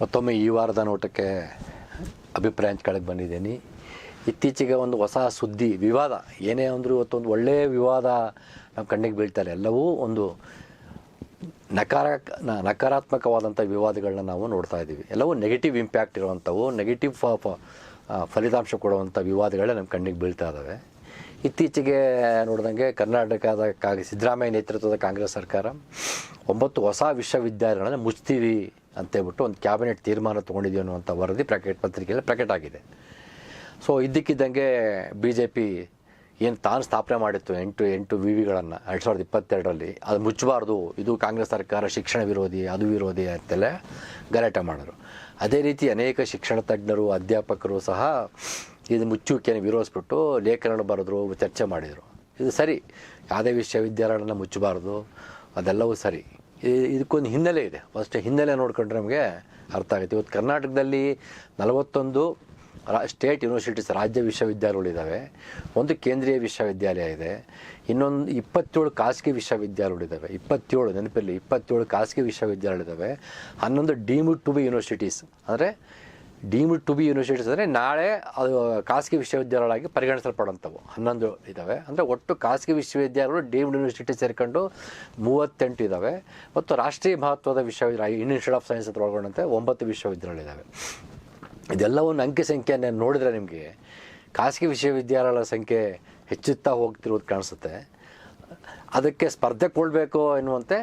ಮತ್ತೊಮ್ಮೆ ಈ ವಾರದ ನೋಟಕ್ಕೆ ಅಭಿಪ್ರಾಯ ಹಂಚ್ಕೊಳ್ಳೋಕೆ ಬಂದಿದ್ದೀನಿ. ಇತ್ತೀಚೆಗೆ ಒಂದು ಹೊಸ ಸುದ್ದಿ, ವಿವಾದ. ಏನೇ ಅಂದರೂ ಇವತ್ತೊಂದು ಒಳ್ಳೆಯ ವಿವಾದ ನಮ್ಮ ಕಣ್ಣಿಗೆ ಬೀಳ್ತಾರೆ ಎಲ್ಲವೂ ಒಂದು ನಕಾರ, ನಕಾರಾತ್ಮಕವಾದಂಥ ವಿವಾದಗಳನ್ನ ನಾವು ನೋಡ್ತಾ ಇದ್ದೀವಿ. ಎಲ್ಲವೂ ನೆಗೆಟಿವ್ ಇಂಪ್ಯಾಕ್ಟ್ ಇರುವಂಥವು ನೆಗೆಟಿವ್ ಫಲಿತಾಂಶ ಕೊಡುವಂಥ ವಿವಾದಗಳೇ ನಮ್ಮ ಕಣ್ಣಿಗೆ ಬೀಳ್ತಾ ಇದ್ದಾವೆ. ಇತ್ತೀಚೆಗೆ ನೋಡಿದಂಗೆ ಕರ್ನಾಟಕದ ಕಾ ಸಿದ್ದರಾಮಯ್ಯ ನೇತೃತ್ವದ ಕಾಂಗ್ರೆಸ್ ಸರ್ಕಾರ, ಒಂಬತ್ತು ಹೊಸ ವಿಶ್ವವಿದ್ಯಾಲಯಗಳನ್ನು ಮುಚ್ತೀವಿ ಅಂತೇಳ್ಬಿಟ್ಟು ಒಂದು ಕ್ಯಾಬಿನೆಟ್ ತೀರ್ಮಾನ ತೊಗೊಂಡಿದ್ದೀವಿ ಅನ್ನುವಂಥ ವರದಿ ಪ್ರಕಟ ಪತ್ರಿಕೆಯಲ್ಲಿ ಪ್ರಕಟ ಆಗಿದೆ. ಸೊ ಇದ್ದಕ್ಕಿದ್ದಂಗೆ ಬಿ ಜೆ ಪಿ ಏನು ತಾನು ಸ್ಥಾಪನೆ ಮಾಡಿತ್ತು ಎಂಟು ಎಂಟು ವಿ ವಿಗಳನ್ನು ಎರಡು ಸಾವಿರದ ಇಪ್ಪತ್ತೆರಡರಲ್ಲಿ, ಅದು ಮುಚ್ಚಬಾರ್ದು, ಇದು ಕಾಂಗ್ರೆಸ್ ಸರ್ಕಾರ ಶಿಕ್ಷಣ ವಿರೋಧಿ, ಅದು ವಿರೋಧಿ ಅಂತೆಲ್ಲ ಗಲಾಟೆ ಮಾಡೋರು ಅದೇ ರೀತಿ ಅನೇಕ ಶಿಕ್ಷಣ ತಜ್ಞರು, ಅಧ್ಯಾಪಕರು ಸಹ ಇದು ಮುಚ್ಚುವಿಕೆಯನ್ನು ವಿರೋಧಿಸ್ಬಿಟ್ಟು ಲೇಖನಗಳು ಬರೆದ್ರು, ಚರ್ಚೆ ಮಾಡಿದರು. ಇದು ಸರಿ, ಯಾವುದೇ ವಿಶ್ವವಿದ್ಯಾಲಯಗಳನ್ನು ಮುಚ್ಚಬಾರ್ದು, ಅದೆಲ್ಲವೂ ಸರಿ. ಇದಕ್ಕೊಂದು ಹಿನ್ನೆಲೆ ಇದೆ. ಫಸ್ಟ್ ಹಿನ್ನೆಲೆ ನೋಡ್ಕೊಂಡ್ರೆ ನಮಗೆ ಅರ್ಥ ಆಗುತ್ತೆ. ಇವತ್ತು ಕರ್ನಾಟಕದಲ್ಲಿ ನಲವತ್ತೊಂದು ರಾ, ಸ್ಟೇಟ್ ಯೂನಿವರ್ಸಿಟೀಸ್, ರಾಜ್ಯ ವಿಶ್ವವಿದ್ಯಾಲಯಗಳಿದ್ದಾವೆ. ಒಂದು ಕೇಂದ್ರೀಯ ವಿಶ್ವವಿದ್ಯಾಲಯ ಇದೆ. ಇನ್ನೊಂದು ಇಪ್ಪತ್ತೇಳು ಖಾಸಗಿ ವಿಶ್ವವಿದ್ಯಾಲಯಗಳಿದ್ದಾವೆ. ಇಪ್ಪತ್ತೇಳು, ನೆನಪಿರಲಿ, ಇಪ್ಪತ್ತೇಳು ಖಾಸಗಿ ವಿಶ್ವವಿದ್ಯಾಲಯಗಳಿದ್ದಾವೆ. ಹನ್ನೊಂದು ಡೀಮ್ಡ್ ಟು ಬಿ ಯೂನಿವರ್ಸಿಟೀಸ್. ಅಂದರೆ ಡೀಮ್ಡ್ ಟು ಬಿ ಯೂನಿವರ್ಸಿಟೀಸ್ ಅಂದರೆ ನಾಳೆ ಅದು ಖಾಸಗಿ ವಿಶ್ವವಿದ್ಯಾಲಯಗಳಾಗಿ ಪರಿಗಣಿಸಲ್ಪಡುವಂಥವು. ಹನ್ನೊಂದು ಇದ್ದಾವೆ ಅಂದರೆ ಒಟ್ಟು ಖಾಸಗಿ ವಿಶ್ವವಿದ್ಯಾಲಯಗಳು ಡೀಮ್ಡ್ ಯೂನಿವರ್ಸಿಟಿ ಸೇರಿಕೊಂಡು ಮೂವತ್ತೆಂಟು ಇದ್ದಾವೆ ಮತ್ತು ರಾಷ್ಟ್ರೀಯ ಮಹತ್ವದ ವಿಶ್ವವಿದ್ಯಾಲಯ ಇನ್ಸ್ಟಿಟ್ಯೂಟ್ ಆಫ್ ಸೈನ್ಸ್ ಅಂತ ಒಳಗೊಂಡಂತೆ ಒಂಬತ್ತು ವಿಶ್ವವಿದ್ಯಾಲಯಗಳಿದ್ದಾವೆ ಇದೆಲ್ಲವನ್ನು ಅಂಕಿ ಸಂಖ್ಯೆಯನ್ನು ನೋಡಿದರೆ ನಿಮಗೆ ಖಾಸಗಿ ವಿಶ್ವವಿದ್ಯಾಲಯಗಳ ಸಂಖ್ಯೆ ಹೆಚ್ಚುತ್ತಾ ಹೋಗ್ತಿರೋದು ಕಾಣಿಸುತ್ತೆ. ಅದಕ್ಕೆ ಸ್ಪರ್ಧೆ ಕೊಡಬೇಕು ಎನ್ನುವಂತೆ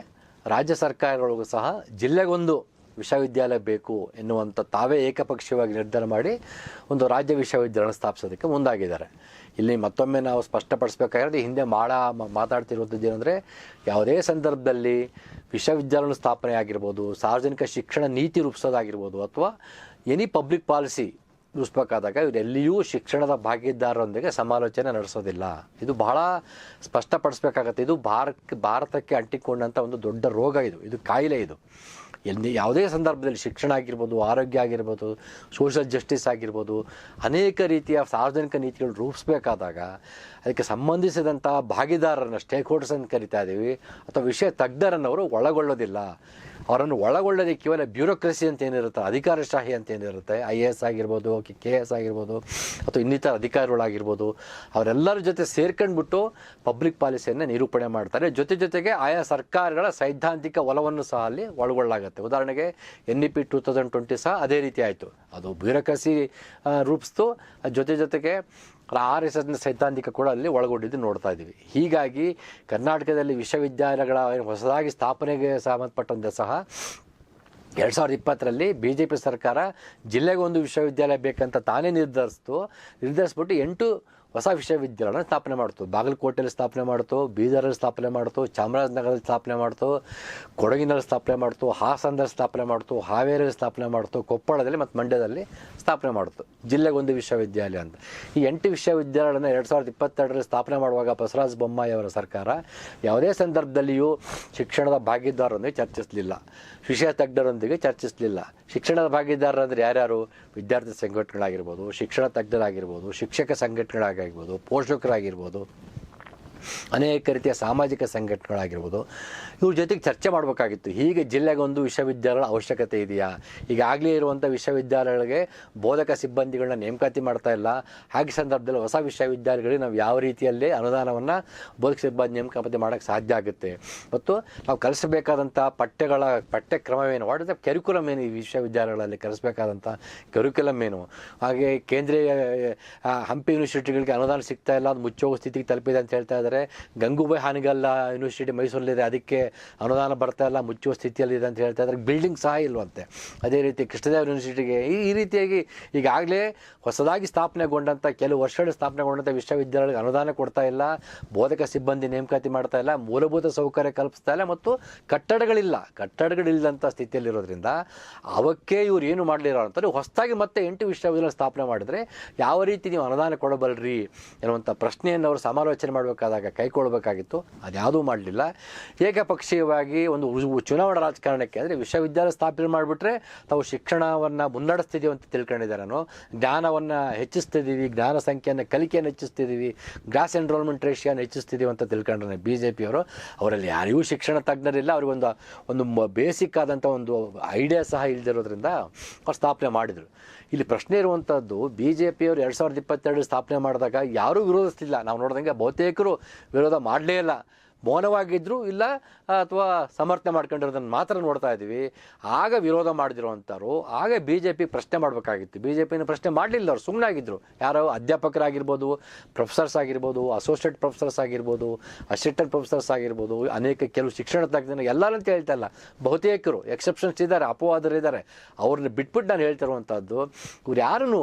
ರಾಜ್ಯ ಸರ್ಕಾರಗಳಿಗೂ ಸಹ ಜಿಲ್ಲೆಗೊಂದು ವಿಶ್ವವಿದ್ಯಾಲಯ ಬೇಕು ಎನ್ನುವಂಥ ತಾವೇ ಏಕಪಕ್ಷೀಯವಾಗಿ ನಿರ್ಧಾರ ಮಾಡಿ ಒಂದು ರಾಜ್ಯ ವಿಶ್ವವಿದ್ಯಾಲಯ ಸ್ಥಾಪಿಸೋದಕ್ಕೆ ಮುಂದಾಗಿದ್ದಾರೆ. ಇಲ್ಲಿ ಮತ್ತೊಮ್ಮೆ ನಾವು ಸ್ಪಷ್ಟಪಡಿಸ್ಬೇಕಾಗಿರೋದು ಹಿಂದೆ ಮಾಡ ಮಾತಾಡ್ತಿರುವಂಥದ್ದು ಏನಂದರೆ ಯಾವುದೇ ಸಂದರ್ಭದಲ್ಲಿ ವಿಶ್ವವಿದ್ಯಾಲಯ ಸ್ಥಾಪನೆ ಆಗಿರ್ಬೋದು, ಸಾರ್ವಜನಿಕ ಶಿಕ್ಷಣ ನೀತಿ ರೂಪಿಸೋದಾಗಿರ್ಬೋದು ಅಥವಾ ಎನಿ ಪಬ್ಲಿಕ್ ಪಾಲಿಸಿ ರೂಪಿಸ್ಬೇಕಾದಾಗ ಇವರೆಲ್ಲಿಯೂ ಶಿಕ್ಷಣದ ಭಾಗಿದಾರರೊಂದಿಗೆ ಸಮಾಲೋಚನೆ ನಡೆಸೋದಿಲ್ಲ. ಇದು ಬಹಳ ಸ್ಪಷ್ಟಪಡಿಸ್ಬೇಕಾಗತ್ತೆ. ಇದು ಭಾರತ ಭಾರತಕ್ಕೆ ಅಂಟಿಕೊಂಡಂಥ ಒಂದು ದೊಡ್ಡ ರೋಗ ಇದು. ಇದು ಕಾಯಿಲೆ ಇದು. ಎಲ್ಲಿ ಯಾವುದೇ ಸಂದರ್ಭದಲ್ಲಿ ಶಿಕ್ಷಣ ಆಗಿರ್ಬೋದು, ಆರೋಗ್ಯ ಆಗಿರ್ಬೋದು ಸೋಷಿಯಲ್ ಜಸ್ಟಿಸ್ ಆಗಿರ್ಬೋದು, ಅನೇಕ ರೀತಿಯ ಸಾರ್ವಜನಿಕ ನೀತಿಗಳು ರೂಪಿಸಬೇಕಾದಾಗ ಅದಕ್ಕೆ ಸಂಬಂಧಿಸಿದಂಥ ಭಾಗಿದಾರರನ್ನು ಸ್ಟೇಕ್ ಹೋಲ್ಡರ್ಸ್ ಅಂತ ಕರಿತಾ ಇದ್ದೀವಿ ಅಥವಾ ವಿಷಯ ತಜ್ಞರನ್ನು ಅವರು ಒಳಗೊಳ್ಳೋದಿಲ್ಲ. ಅವರನ್ನು ಒಳಗೊಳ್ಳದೆ ಕೇವಲ ಬ್ಯೂರೋಕ್ರಸಿ ಅಂತ ಏನಿರುತ್ತೆ, ಅಧಿಕಾರಶಾಹಿ ಅಂತ ಏನಿರುತ್ತೆ ಐ ಎ ಎಸ್ ಆಗಿರ್ಬೋದು, ಕೆ ಎಸ್ ಆಗಿರ್ಬೋದು, ಅಥವಾ ಇನ್ನಿತರ ಅಧಿಕಾರಿಗಳಾಗಿರ್ಬೋದು, ಅವರೆಲ್ಲರ ಜೊತೆ ಸೇರ್ಕೊಂಡ್ಬಿಟ್ಟು ಪಬ್ಲಿಕ್ ಪಾಲಿಸಿಯನ್ನು ನಿರೂಪಣೆ ಮಾಡ್ತಾರೆ. ಜೊತೆ ಜೊತೆಗೆ ಆಯಾ ಸರ್ಕಾರಗಳ ಸೈದ್ಧಾಂತಿಕ ಒಲವನ್ನು ಸಹ ಅಲ್ಲಿ ಒಳಗೊಳ್ಳಾಗುತ್ತೆ. ಉದಾಹರಣೆಗೆ N E P two thousand twenty ಸಹ ಅದೇ ರೀತಿ ಆಯಿತು. ಅದು ಬ್ಯೂರೋಕ್ರಸಿ ರೂಪಿಸ್ತು. ಜೊತೆ ಜೊತೆಗೆ ಆರ್ ಎಸ್ ಎಸ್ನ ಸೈದ್ಧಾಂತಿಕ ಕೂಡ ಅಲ್ಲಿ ಒಳಗೊಂಡಿದ್ದು ನೋಡ್ತಾ ಇದ್ದೀವಿ. ಹೀಗಾಗಿ ಕರ್ನಾಟಕದಲ್ಲಿ ವಿಶ್ವವಿದ್ಯಾಲಯಗಳ ಹೊಸದಾಗಿ ಸ್ಥಾಪನೆಗೆ ಸಂಬಂಧಪಟ್ಟಂತೆ ಸಹ ಎರಡು ಸಾವಿರದ ಇಪ್ಪತ್ತರಲ್ಲಿ ಬಿ ಜೆ ಪಿ ಸರ್ಕಾರ ಜಿಲ್ಲೆಗೆ ಒಂದು ವಿಶ್ವವಿದ್ಯಾಲಯ ಬೇಕಂತ ತಾನೇ ನಿರ್ಧರಿಸ್ತು. ನಿರ್ಧರಿಸ್ಬಿಟ್ಟು ಎಂಟು ಹೊಸ ವಿಶ್ವವಿದ್ಯಾಲಯನ ಸ್ಥಾಪನೆ ಮಾಡ್ತು. ಬಾಗಲಕೋಟೆಯಲ್ಲಿ ಸ್ಥಾಪನೆ ಮಾಡ್ತು, ಬೀದರಲ್ಲಿ ಸ್ಥಾಪನೆ ಮಾಡ್ತು, ಚಾಮರಾಜನಗರದಲ್ಲಿ ಸ್ಥಾಪನೆ ಮಾಡ್ತು, ಕೊಡಗಿನಲ್ಲಿ ಸ್ಥಾಪನೆ ಮಾಡ್ತು, ಹಾಸನದಲ್ಲಿ ಸ್ಥಾಪನೆ ಮಾಡ್ತು, ಹಾವೇರಿಯಲ್ಲಿ ಸ್ಥಾಪನೆ ಮಾಡ್ತು, ಕೊಪ್ಪಳದಲ್ಲಿ ಮತ್ತು ಮಂಡ್ಯದಲ್ಲಿ ಸ್ಥಾಪನೆ ಮಾಡ್ತು. ಜಿಲ್ಲೆಗೊಂದು ವಿಶ್ವವಿದ್ಯಾಲಯ ಅಂತ. ಈ ಎಂಟು ವಿಶ್ವವಿದ್ಯಾಲಯನ ಎರಡು ಸಾವಿರದ ಇಪ್ಪತ್ತೆರಡರಲ್ಲಿ ಸ್ಥಾಪನೆ ಮಾಡುವಾಗ ಬಸವರಾಜ ಬೊಮ್ಮಾಯಿ ಅವರ ಸರ್ಕಾರ ಯಾವುದೇ ಸಂದರ್ಭದಲ್ಲಿಯೂ ಶಿಕ್ಷಣದ ಭಾಗಿದಾರರೊಂದಿಗೆ ಚರ್ಚಿಸಲಿಲ್ಲ. ವಿಷಯ ತಜ್ಞರೊಂದಿಗೆ ಚರ್ಚಿಸಲಿಲ್ಲ. ಶಿಕ್ಷಣದ ಭಾಗಿದಾರರಂದ್ರೆ ಯಾರ್ಯಾರು? ವಿದ್ಯಾರ್ಥಿ ಸಂಘಟನೆಗಳಾಗಿರ್ಬೋದು, ಶಿಕ್ಷಣ ತಜ್ಞರಾಗಿರ್ಬೋದು, ಶಿಕ್ಷಕ ಸಂಘಟನೆಗಳಾಗಿರ್ಬೋದು ಪೋಷಕರಾಗಿರ್ಬೋದು ಅನೇಕ ರೀತಿಯ ಸಾಮಾಜಿಕ ಸಂಘಟನೆಗಳಾಗಿರ್ಬೋದು. ಇವ್ರ ಜೊತೆಗೆ ಚರ್ಚೆ ಮಾಡಬೇಕಾಗಿತ್ತು. ಹೀಗೆ ಜಿಲ್ಲೆಗೆ ಒಂದು ವಿಶ್ವವಿದ್ಯಾಲಯಗಳ ಅವಶ್ಯಕತೆ ಇದೆಯಾ? ಈಗಾಗಲೇ ಇರುವಂಥ ವಿಶ್ವವಿದ್ಯಾಲಯಗಳಿಗೆ ಬೋಧಕ ಸಿಬ್ಬಂದಿಗಳನ್ನ ನೇಮಕಾತಿ ಮಾಡ್ತಾ ಇಲ್ಲ. ಹಾಗೆ ಸಂದರ್ಭದಲ್ಲಿ ಹೊಸ ವಿಶ್ವವಿದ್ಯಾಲಯಗಳಿಗೆ ನಾವು ಯಾವ ರೀತಿಯಲ್ಲಿ ಅನುದಾನವನ್ನು ಬೋಧಕ ಸಿಬ್ಬಂದಿ ನೇಮಕಾತಿ ಮಾಡೋಕ್ಕೆ ಸಾಧ್ಯ ಆಗುತ್ತೆ. ಮತ್ತು ನಾವು ಕಲಿಸಬೇಕಾದಂಥ ಪಠ್ಯಗಳ ಪಠ್ಯಕ್ರಮವೇನು? ವಾಟ್ ಇಸ್ ದ ಕೆರಿಕುಲಮ್ ಏನು ಈ ವಿಶ್ವವಿದ್ಯಾಲಯಗಳಲ್ಲಿ ಕಲಿಸಬೇಕಾದಂಥ ಕೆರಿಕ್ಯುಲಮ್ ಏನು? ಹಾಗೆ ಕೇಂದ್ರೀಯ ಹಂಪಿ ಯೂನಿವರ್ಸಿಟಿಗಳಿಗೆ ಅನುದಾನ ಸಿಗ್ತಾ ಇಲ್ಲ, ಅದು ಮುಚ್ಚೋಗೋ ಸ್ಥಿತಿಗೆ ತಲುಪಿದೆ ಅಂತ ಹೇಳ್ತಾ ಇದ್ದಾರೆ. ಗಂಗೂಬಾಯಿ ಹಾನಿಗಲ್ಲ ಯೂನಿವರ್ಸಿಟಿ ಮೈಸೂರಲ್ಲಿದೆ, ಅದಕ್ಕೆ ಅನುದಾನ ಬರ್ತಾ ಇಲ್ಲ, ಮುಚ್ಚುವ ಸ್ಥಿತಿಯಲ್ಲಿದೆ ಅಂತ ಹೇಳ್ತಾ ಇದ್ದಾರೆ. ಬಿಲ್ಡಿಂಗ್ ಸಹ ಇಲ್ವಂತೆ. ಅದೇ ರೀತಿ ಕೃಷ್ಣದೇವ ಯೂನಿವರ್ಸಿಟಿಗೆ ಈ ರೀತಿಯಾಗಿ ಈಗಾಗಲೇ ಹೊಸದಾಗಿ ಸ್ಥಾಪನೆಗೊಂಡಂಥ ಕೆಲವು ವರ್ಷಗಳು ಸ್ಥಾಪನೆಗೊಂಡಂಥ ವಿಶ್ವವಿದ್ಯಾಲಯಗಳಿಗೆ ಅನುದಾನ ಕೊಡ್ತಾ ಇಲ್ಲ, ಬೋಧಕ ಸಿಬ್ಬಂದಿ ನೇಮಕಾತಿ ಮಾಡ್ತಾ ಇಲ್ಲ, ಮೂಲಭೂತ ಸೌಕರ್ಯ ಕಲ್ಪಿಸ್ತಾ ಇಲ್ಲ ಮತ್ತು ಕಟ್ಟಡಗಳಿಲ್ಲ. ಕಟ್ಟಡಗಳಿಲ್ಲದಂಥ ಸ್ಥಿತಿಯಲ್ಲಿರೋದ್ರಿಂದ ಅವಕ್ಕೆ ಇವ್ರು ಏನು ಮಾಡಲಿರೋ ಅಂತಂದರೆ ಹೊಸದಾಗಿ ಮತ್ತೆ ಎಂಟು ವಿಶ್ವವಿದ್ಯಾಲಯ ಸ್ಥಾಪನೆ ಮಾಡಿದರೆ ಯಾವ ರೀತಿ ನೀವು ಅನುದಾನ ಕೊಡಬಲ್ರಿ ಎನ್ನುವಂಥ ಪ್ರಶ್ನೆಯನ್ನು ಅವರು ಸಮಾಲೋಚನೆ ಮಾಡಬೇಕಾದಾಗ ಬಂದಾಗ ಕೈಗೊಳ್ಬೇಕಾಗಿತ್ತು ಅದ್ಯಾವುದೂ ಮಾಡಲಿಲ್ಲ. ಏಕಪಕ್ಷೀಯವಾಗಿ ಒಂದು ಚುನಾವಣಾ ರಾಜಕಾರಣಕ್ಕೆ ಅಂದರೆ ವಿಶ್ವವಿದ್ಯಾಲಯ ಸ್ಥಾಪನೆ ಮಾಡಿಬಿಟ್ರೆ ತಾವು ಶಿಕ್ಷಣವನ್ನು ಮುನ್ನಡೆಸ್ತಿದ್ದೀವಿ ಅಂತ ತಿಳ್ಕೊಂಡಿದ್ದಾರೆ ನಾನು. ಜ್ಞಾನವನ್ನು ಹೆಚ್ಚಿಸ್ತಿದ್ದೀವಿ ಜ್ಞಾನ ಸಂಖ್ಯೆಯನ್ನು, ಕಲಿಕೆಯನ್ನು ಹೆಚ್ಚಿಸ್ತಿದ್ದೀವಿ ಗ್ರಾಸ್ ಎನ್ರೋಲ್ಮೆಂಟ್ ರೇಷಿಯನ್ನು ಹೆಚ್ಚಿಸ್ತಿದ್ದೀವಿ ಅಂತ ತಿಳ್ಕೊಂಡ್ರೆ ಬಿ ಜೆ ಪಿಯವರು ಅವರಲ್ಲಿ ಯಾರಿಗೂ ಶಿಕ್ಷಣ ತಜ್ಞರಿಲ್ಲ. ಅವ್ರಿಗೊಂದು ಒಂದು ಬೇಸಿಕ್ ಆದಂಥ ಒಂದು ಐಡಿಯಾ ಸಹ ಇಲ್ದಿರೋದ್ರಿಂದ ಅವ್ರು ಸ್ಥಾಪನೆ ಮಾಡಿದರು. ಇಲ್ಲಿ ಪ್ರಶ್ನೆ ಇರುವಂಥದ್ದು ಬಿ ಜೆ ಪಿಯವರು ಎರಡು ಸಾವಿರದ ಇಪ್ಪತ್ತೆರಡು ಸ್ಥಾಪನೆ ಮಾಡಿದಾಗ ಯಾರೂ ವಿರೋಧಿಸ್ತಿಲ್ಲ. ನಾವು ನೋಡಿದಂಗೆ ಬಹುತೇಕರು ವಿರೋಧ ಮಾಡಲೇ ಇಲ್ಲ. ಮೌನವಾಗಿದ್ದರು ಇಲ್ಲ ಅಥವಾ ಸಮರ್ಥನೆ ಮಾಡ್ಕೊಂಡಿರೋದನ್ನು ಮಾತ್ರ ನೋಡ್ತಾ ಇದ್ದೀವಿ. ಆಗ ವಿರೋಧ ಮಾಡಿದಿರುವಂಥವ್ರು, ಆಗ ಬಿ ಜೆ ಪಿ ಪ್ರಶ್ನೆ ಮಾಡಬೇಕಾಗಿತ್ತು. ಬಿ ಜೆ ಪಿನ ಪ್ರಶ್ನೆ ಮಾಡಲಿಲ್ಲ ಅವರು ಸುಮ್ಮನಾಗಿದ್ದರು ಯಾರೋ ಅಧ್ಯಾಪಕರಾಗಿರ್ಬೋದು, ಪ್ರೊಫೆಸರ್ಸ್ ಆಗಿರ್ಬೋದು ಅಸೋಸಿಯೇಟ್ ಪ್ರೊಫೆಸರ್ಸ್ ಆಗಿರ್ಬೋದು ಅಸಿಸ್ಟೆಂಟ್ ಪ್ರೊಫೆಸರ್ಸ್ ಆಗಿರ್ಬೋದು, ಅನೇಕ ಕೆಲವು ಶಿಕ್ಷಣ ತಜ್ಞರು ಎಲ್ಲರೂ ಅಂತ ಹೇಳ್ತಾ ಇಲ್ಲ. ಬಹುತೇಕರು ಎಕ್ಸೆಪ್ಷನ್ಸ್ ಇದ್ದಾರೆ, ಅಪವಾದರು ಇದ್ದಾರೆ. ಅವ್ರನ್ನ ಬಿಟ್ಬಿಟ್ಟು ನಾನು ಹೇಳ್ತಿರುವಂಥದ್ದು ಇವ್ರು ಯಾರೂ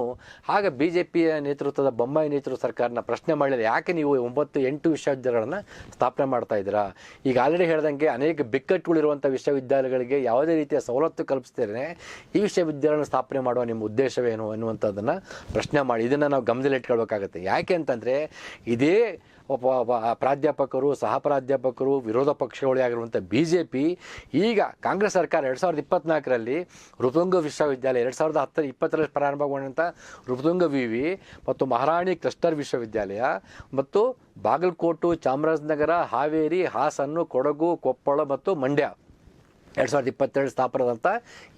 ಆಗ ಬಿ ಜೆ ಪಿಯ ನೇತೃತ್ವದ ಬೊಮ್ಮಾಯಿ ನೇತೃತ್ವ ಸರ್ಕಾರನ ಪ್ರಶ್ನೆ ಮಾಡಲಿಲ್ಲ. ಯಾಕೆ ನೀವು ಒಂಬತ್ತು ಎಂಟು ವಿಶ್ವವಿದ್ಯಾಲಯಗಳನ್ನು ಸ್ಥಾಪನೆ ಮಾಡ್ತಾ ಇದ್ದೀರಾ? ಈಗ ಆಲ್ರೆಡಿ ಹೇಳ್ದಂಗೆ ಅನೇಕ ಬಿಕ್ಕಟ್ಟುಗಳಿರುವಂಥ ವಿಶ್ವವಿದ್ಯಾಲಯಗಳಿಗೆ ಯಾವುದೇ ರೀತಿಯ ಸವಲತ್ತು ಕಲ್ಪಿಸ್ತೇನೆ ಈ ವಿಶ್ವವಿದ್ಯಾಲಯವನ್ನು ಸ್ಥಾಪನೆ ಮಾಡುವ ನಿಮ್ಮ ಉದ್ದೇಶವೇನು ಅನ್ನುವಂಥದ್ದನ್ನು ಪ್ರಶ್ನೆ ಮಾಡಿ. ಇದನ್ನು ನಾವು ಗಮನದಲ್ಲಿ ಇಟ್ಕೊಳ್ಬೇಕಾಗತ್ತೆ. ಯಾಕೆ ಅಂತಂದರೆ, ಇದೇ ಪ್ರಾಧ್ಯಾಪಕರು, ಸಹ ಪ್ರಾಧ್ಯಾಪಕರು, ವಿರೋಧ ಪಕ್ಷಗಳೇ ಆಗಿರುವಂಥ ಬಿ ಜೆ ಪಿ ಈಗ ಕಾಂಗ್ರೆಸ್ ಸರ್ಕಾರ ಎರಡು ಸಾವಿರದ ಇಪ್ಪತ್ನಾಲ್ಕರಲ್ಲಿ ಋತುಂಗ ವಿಶ್ವವಿದ್ಯಾಲಯ, ಎರಡು ಸಾವಿರದ ಹತ್ತರ, ಇಪ್ಪತ್ತರಲ್ಲಿ ಪ್ರಾರಂಭಗೊಂಡಂಥ ಋತುಂಗ ವಿ ವಿ ಮತ್ತು ಮಹಾರಾಣಿ ಕ್ಲಸ್ಟರ್ ವಿಶ್ವವಿದ್ಯಾಲಯ ಮತ್ತು ಬಾಗಲಕೋಟು ಚಾಮರಾಜನಗರ ಹಾವೇರಿ ಹಾಸನ್ನು ಕೊಡಗು ಕೊಪ್ಪಳ ಮತ್ತು ಮಂಡ್ಯ. ಎರಡು ಸಾವಿರದ ಇಪ್ಪತ್ತೆರಡು ಸ್ಥಾಪನದಂಥ